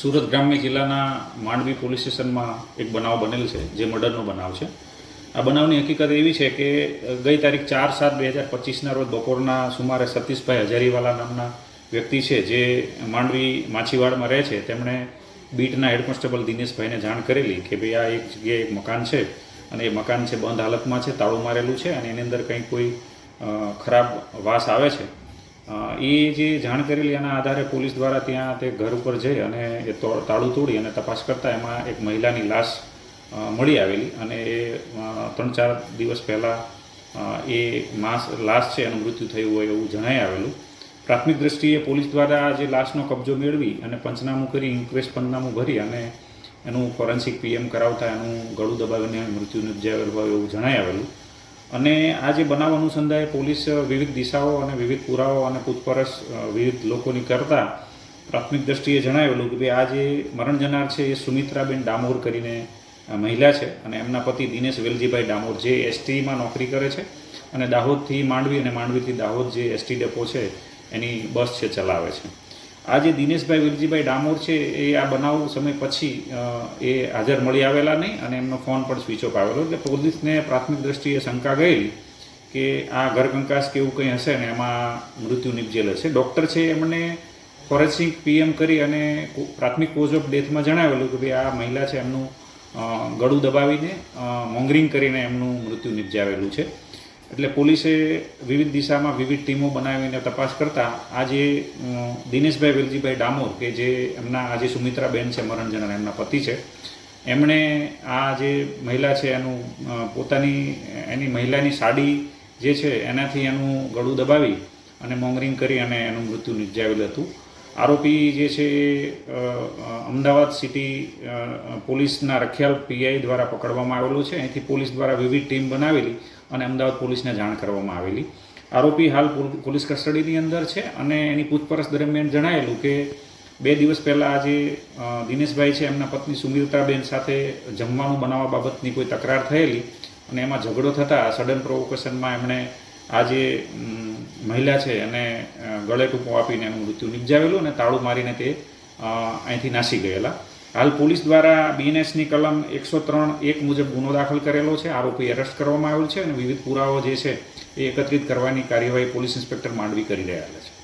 સુરત ગ્રામ્ય જિલ્લાના માંડવી પોલીસ સ્ટેશનમાં એક બનાવ બનેલ છે, જે મર્ડરનો બનાવ છે. આ બનાવની હકીકત એવી છે કે ગઈ તારીખ ચાર સાત બે હજાર પચીસના રોજ બપોરના સુમારે સતીશભાઈ હજારીવાલા નામના વ્યક્તિ છે, જે માંડવી માછીવાડમાં રહે છે, તેમણે બીટના હેડ કોન્સ્ટેબલ દિનેશભાઈને જાણ કરેલી કે ભાઈ આ એક જગ્યાએ એક મકાન છે અને એ મકાન છે બંધ હાલતમાં છે, તાળું મારેલું છે અને એની અંદર કંઈ કોઈ ખરાબ વાસ આવે છે. એ જે જાણ કરેલી એના આધારે પોલીસ દ્વારા ત્યાં તે ઘર ઉપર જઈ અને એ તાળું તોડી અને તપાસ કરતાં એમાં એક મહિલાની લાશ મળી આવેલી અને એ ત્રણ ચાર દિવસ પહેલાં એ માસ, લાશ છે એનું મૃત્યુ થયું હોય એવું જણાઈ આવેલું. પ્રાથમિક દ્રષ્ટિએ પોલીસ દ્વારા જે લાશનો કબજો મેળવી અને પંચનામું કરી, ઇન્ક્વેસ્ટ પંચનામું ભરી અને એનું ફોરેન્સિક પીએમ કરાવતા એનું ગળું દબાવીને મૃત્યુ નિપજાવેલું હોય એવું જણાઈ આવેલું. અને આ જે બનાવ અનુસંધાએ પોલીસ વિવિધ દિશાઓ અને વિવિધ પુરાવાઓ અને પૂછપરછ વિવિધ લોકોની કરતા પ્રાથમિક દ્રષ્ટિએ જણાવેલું કે ભાઈ આ જે મરણ જનાર છે એ સુમિત્રાબેન ડામોર કરીને મહિલા છે અને એમના પતિ દિનેશ વેલજીભાઈ ડામોર જે એસટીમાં નોકરી કરે છે અને દાહોદથી માંડવી અને માંડવીથી દાહોદ જે એસટી ડેપો છે એની બસ છે ચલાવે છે. આ જે દિનેશભાઈ વિરજીભાઈ ડામોર છે, એ આ બનાવ સમય પછી એ હાજર મળી આવેલા નહીં અને એમનો ફોન પણ સ્વિચ ઓફ આવેલો. એટલે પોલીસને પ્રાથમિક દ્રષ્ટિએ શંકા ગયેલી કે આ ઘરકંકાસ કે એવું કંઈ હશે ને, એમાં મૃત્યુ નિપજેલ હશે. ડૉક્ટર છે એમણે ફોરેન્સિક પીએમ કરી અને પ્રાથમિક કોઝ ઓફ ડેથમાં જણાવેલું કે ભાઈ આ મહિલા છે એમનું ગળું દબાવીને મોંગરિંગ કરીને એમનું મૃત્યુ નિપજાવેલું છે. એટલે પોલીસે વિવિધ દિશામાં વિવિધ ટીમો બનાવીને તપાસ કરતાં આજે દિનેશભાઈ વેલજીભાઈ ડામોર કે જે એમના આજે સુમિત્રાબેન છે મરણ જનાર એમના પતિ છે, એમણે આ જે મહિલા છે એનું પોતાની, એની મહિલાની સાડી જે છે એનાથી એનું ગળું દબાવી અને મોંગરિંગ કરી અને એનું મૃત્યુ નિપજાવેલ હતું. આરોપી જે છે અમદાવાદ સિટી પોલીસના રખિયાલ પીઆઈ દ્વારા પકડવામાં આવેલો છે. અહીંથી પોલીસ દ્વારા વિવિધ ટીમ બનાવેલી અને અમદાવાદ પોલીસને જાણ કરવામાં આવેલી. આરોપી હાલ પોલ- પોલીસ કસ્ટડીની અંદર છે અને એની પૂછપરછ દરમિયાન જણાયેલું કે બે દિવસ પહેલાં આજે દિનેશભાઈ છે, એમના પત્ની સુમિત્રાબેન સાથે જમવાનું બનાવવા બાબતની કોઈ તકરાર થયેલી અને એમાં ઝઘડો થતાં સડન પ્રોવોકેશનમાં એમણે આ જે મહિલા છે એને ગળે ટૂંકો આપીને એનું મૃત્યુ નિપજાવેલું અને તાળું મારીને તે અહીંથી નાસી ગયેલા. હાલ પોલીસ દ્વારા બીએનએસની કલમ એકસો ત્રણ એક મુજબ ગુનો દાખલ કરેલો છે. આરોપી એરેસ્ટ કરવામાં આવેલ છે અને વિવિધ પુરાવો જે છે એ એકત્રિત કરવાની કાર્યવાહી પોલીસ ઇન્સ્પેક્ટર માંડવી કરી રહ્યા છે.